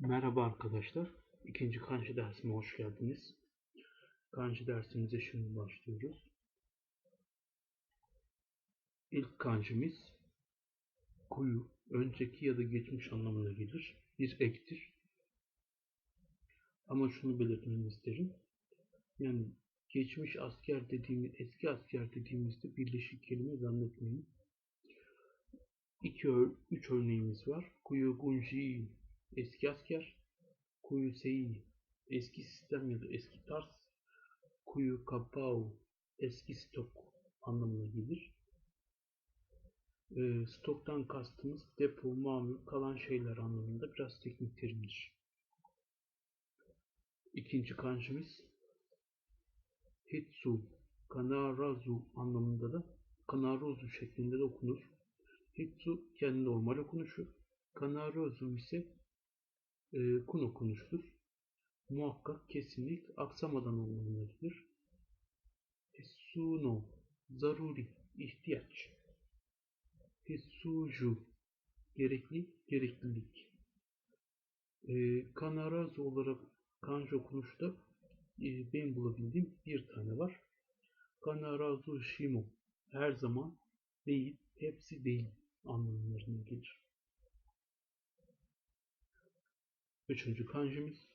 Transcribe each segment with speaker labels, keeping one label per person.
Speaker 1: Merhaba arkadaşlar. İkinci kanji dersime hoş geldiniz. Kanji dersimize şimdi başlıyoruz. İlk kanjimiz kuyu, önceki ya da geçmiş anlamına gelir. Bir ektir. Ama şunu belirtmemi isterim. Yani geçmiş asker dediğimiz, eski asker dediğimizde birleşik kelime zannetmeyin. İki, üç örneğimiz var. Kuyu gunji eski asker, kuyu sei eski sistem ya da eski tarz, kuyu kapao eski stok anlamına gelir. E, stoktan kastımız depo, mamul, kalan şeyler anlamında biraz teknik terimdir. İkinci kanjimiz Hitsu, Kanarazu anlamında da Kanarozu şeklinde de okunur. Hitsu kendi normal okunuşu. Kanarozu ise e, kun okunuştur. Muhakkak, kesinlik, aksamadan anlamına gelir. Hissuno, zaruri, ihtiyaç. Hissuju, gerekli, gereklilik. E, kanarazu olarak kanji okunuşta e, benim bulabildiğim bir tane var. Kanarazu shimo, her zaman değil, hepsi değil anlamlarına gelir. Üçüncü kanjimiz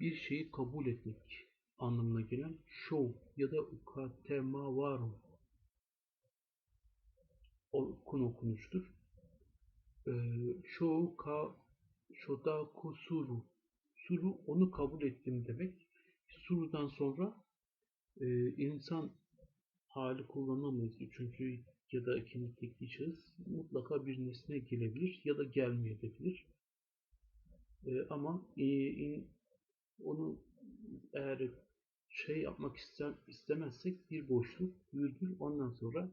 Speaker 1: bir şeyi kabul etmek anlamına gelen show ya da ukatemawaru okun okunuştur. Ee, show ka shodaku suru suru onu kabul ettim demek. Surudan sonra e, insan hali kullanamayız. Üçüncü ya da ikinci tekli mutlaka bir nesne gelebilir ya da gelmeyebilir. E, ama e, in, onu eğer şey yapmak ister, istemezsek bir boşluk, virgül ondan sonra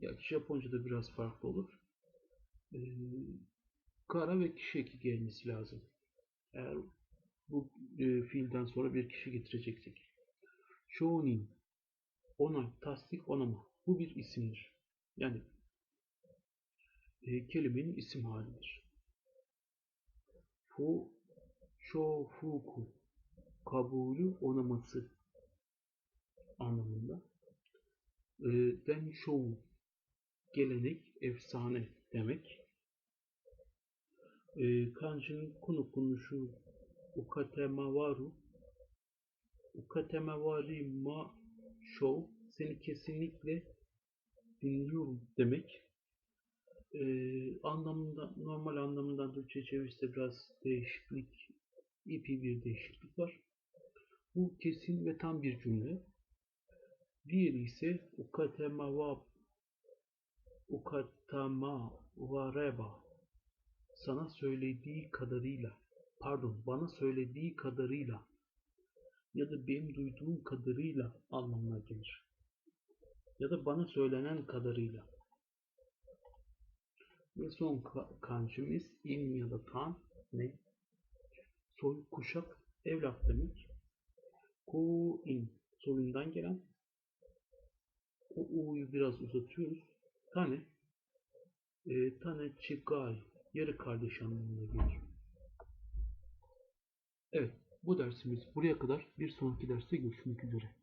Speaker 1: ya Japonca'da biraz farklı olur. E, kara ve kişi eki gelmesi lazım. Eğer bu e, fiilden sonra bir kişi getireceksek. Shounin, onay, tasdik, onama. Bu bir isimdir. Yani e, kelimenin isim halidir. Fu, shofuku, kabulü onaması anlamında. E, den show, gelenek, efsane demek. E, kanjinin kun okunuşu ukatemawaru ukatemawari ma show seni kesinlikle dinliyorum demek. Ee, anlamında normal anlamından Türkçe çevirse biraz değişiklik, ipi bir değişiklik var. Bu kesin ve tam bir cümle. Diğeri ise ukatema wa ukatama vareba sana söylediği kadarıyla pardon bana söylediği kadarıyla ya da benim duyduğum kadarıyla anlamına gelir. Ya da bana söylenen kadarıyla. Ve son kanjimiz in ya da tan ne? Soy, kuşak, evlat demek. Ku in soyundan gelen. O u'yu biraz uzatıyoruz. Tane e, tane çıkay yarı kardeş anlamına gelir. Evet bu dersimiz buraya kadar. Bir sonraki derste görüşmek üzere.